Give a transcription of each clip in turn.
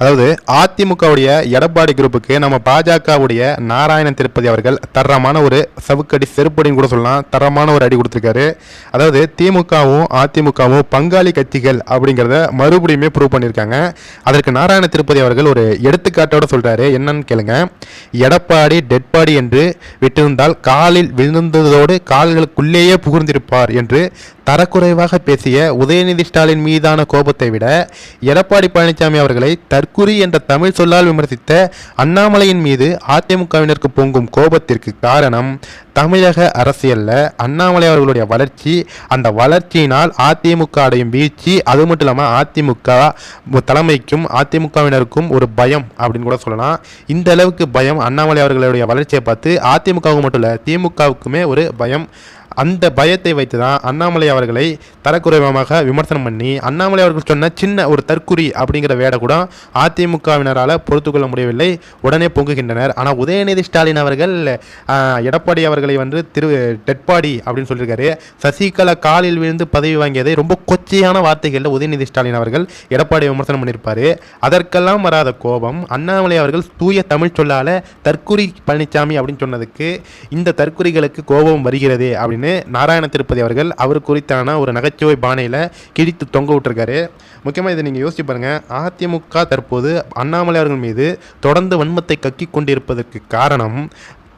அதாவது அதிமுகவுடைய எடப்பாடி குரூப்புக்கு நம்ம பாஜகவுடைய நாராயணன் திருப்பதி அவர்கள் தரமான ஒரு சவுக்கடி செருப்படின்னு கூட சொல்லலாம். தரமான ஒரு அடி கொடுத்துருக்காரு. அதாவது திமுகவும் அதிமுகவும் பங்காளி கட்சிகள் அப்படிங்கிறத மறுபடியுமே ப்ரூவ் பண்ணியிருக்காங்க. அதற்கு நாராயண திருப்பதி அவர்கள் ஒரு எடுத்துக்காட்டோட சொல்கிறாரு என்னன்னு கேளுங்க. எடப்பாடி டெட்பாடி என்று விட்டிருந்தால் காலில் விழுந்ததோடு கால்களுக்குள்ளேயே புகுந்திருப்பார் என்று தரக்குறைவாக பேசிய உதயநிதி ஸ்டாலின் மீதான கோபத்தை விட எடப்பாடி பழனிசாமி அவர்களை தற்குறி என்ற தமிழ் சொல்லால் விமர்சித்த அண்ணாமலையின் மீது அதிமுகவினருக்கு பொங்கும் கோபத்திற்கு காரணம் தமிழக அரசியலில் அண்ணாமலை அவர்களுடைய வளர்ச்சி அந்த வளர்ச்சியினால் அதிமுக அடையும் வீழ்ச்சி அது மட்டும் இல்லாமல் அதிமுக தலைமைக்கும் அதிமுகவினருக்கும் ஒரு பயம் அப்படின்னு கூட சொல்லலாம். இந்த அளவுக்கு பயம் அண்ணாமலை அவர்களுடைய வளர்ச்சியை பார்த்து அதிமுகவுக்கு மட்டும் இல்லை திமுகவுக்குமே ஒரு பயம். அந்த பயத்தை வைத்து தான் அண்ணாமலை அவர்களை தரக்குறைவாக விமர்சனம் பண்ணி அண்ணாமலை அவர்கள் சொன்ன சின்ன ஒரு தற்குறி அப்படிங்கிற வேடை கூட அதிமுகவினரால் பொறுத்துக்கொள்ள முடியவில்லை. உடனே பொங்குகின்றனர். ஆனால் உதயநிதி ஸ்டாலின் அவர்கள் எடப்பாடி அவர்கள் வந்து திரு டெட்பாடி அப்படின்னு சொல்லியிருக்காரு. சசிகலா காலில் விழுந்து பதவி வாங்கியதை ரொம்ப கொச்சையான வார்த்தைகளில் உதயநிதி ஸ்டாலின் அவர்கள் எடப்பாடி விமர்சனம் பண்ணியிருப்பாரு. அதற்கெல்லாம் வராத கோபம் அண்ணாமலை அவர்கள் தூய தமிழ் சொல்லால தற்குறி பழனிசாமி அப்படின்னு சொன்னதுக்கு இந்த தற்குறிகளுக்கு கோபம் வருகிறது அப்படின்னு நாராயண திருப்பதி அவர்கள் அவர் குறித்தான ஒரு நகைச்சுவை பானையில் கிழித்து தொங்க விட்டுருக்காரு. முக்கியமாக இதை நீங்கள் யோசிச்சு பாருங்க. அதிமுக தற்போது அண்ணாமலை அவர்கள் மீது தொடர்ந்து வன்மத்தை கக்கி கொண்டிருப்பதற்கு காரணம்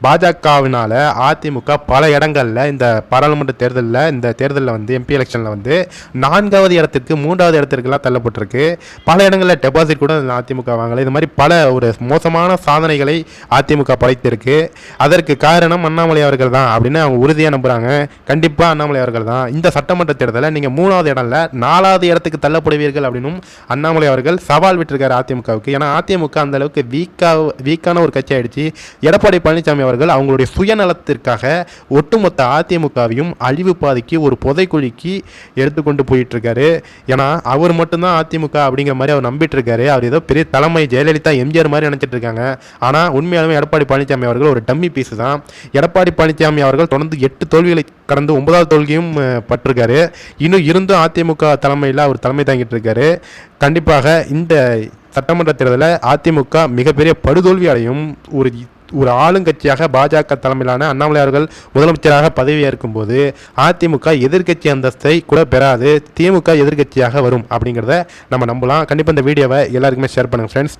பாஜகவினால் அதிமுக பல இடங்களில் இந்த பாராளுமன்ற தேர்தலில் இந்த தேர்தலில் வந்து எம்பி எலெக்ஷனில் வந்து நான்காவது இடத்திற்கு மூன்றாவது இடத்திற்கெல்லாம் தள்ளப்பட்டிருக்கு. பல இடங்களில் டெபாசிட் கூட அதிமுக வாங்கலை. இது மாதிரி பல ஒரு மோசமான சாதனைகளை அதிமுக படைத்திருக்கு. அதற்கு காரணம் அண்ணாமலை அவர்கள் தான் அப்படின்னு அவங்க உறுதியாக நம்புகிறாங்க கண்டிப்பாக அண்ணாமலை அவர்கள் தான். இந்த சட்டமன்ற தேர்தலில் நீங்கள் மூணாவது இடம்ல நாலாவது இடத்துக்கு தள்ளப்படுவீர்கள் அப்படின்னும் அண்ணாமலை அவர்கள் சவால் விட்டிருக்காரு அதிமுகவுக்கு. ஏன்னா அதிமுக அந்த அளவுக்கு வீக்கா வீக்கான ஒரு கட்சி ஆயிடுச்சு. எடப்பாடி பழனிசாமி அவர்கள் அவங்களுடைய சுயநலத்திற்காக ஒட்டுமொத்த அதிமுகவையும் அழிவு பாதைக்கு ஒரு புதைக்குழிக்கு எடுத்துக்கொண்டு போயிட்டு இருக்காரு ஏன்னா அவர் மட்டும்தான் அதிமுக அப்படிங்கிற மாதிரி அவர் நம்பிட்டு இருக்காரு அவர் ஏதோ பெரிய தலைமை ஜெயலலிதா எம்ஜிஆர் மாதிரி நினச்சிட்டு இருக்காங்க. ஆனால் உண்மையாலுமே எடப்பாடி பழனிசாமி அவர்கள் ஒரு டம்மி பீஸ் தான். எடப்பாடி பழனிசாமி அவர்கள் தொடர்ந்து எட்டு தோல்விகளை கடந்து ஒன்பதாவது தோல்வியும் பட்டிருக்காரு. இன்னும் இருந்தும் அதிமுக தலைமையில் அவர் தலைமை தாங்கிட்டு இருக்காரு. கண்டிப்பாக இந்த சட்டமன்ற தேர்தலில் அதிமுக மிகப்பெரிய படுதோல்வி அடையும் ஒரு ஒரு ஆளுங்கட்சியாக பாஜக தலைமையிலான அண்ணாமலை அவர்கள் முதலமைச்சராக பதவியேற்கும் போது அதிமுக எதிர்க்கட்சி அந்தஸ்தை கூட பெறாது திமுக எதிர்க்கட்சியாக வரும் அப்படிங்கிறத நம்ம நம்பலாம். கண்டிப்பாக இந்த வீடியோவை எல்லாருக்குமே ஷேர் பண்ணுங்கள் ஃப்ரெண்ட்ஸ்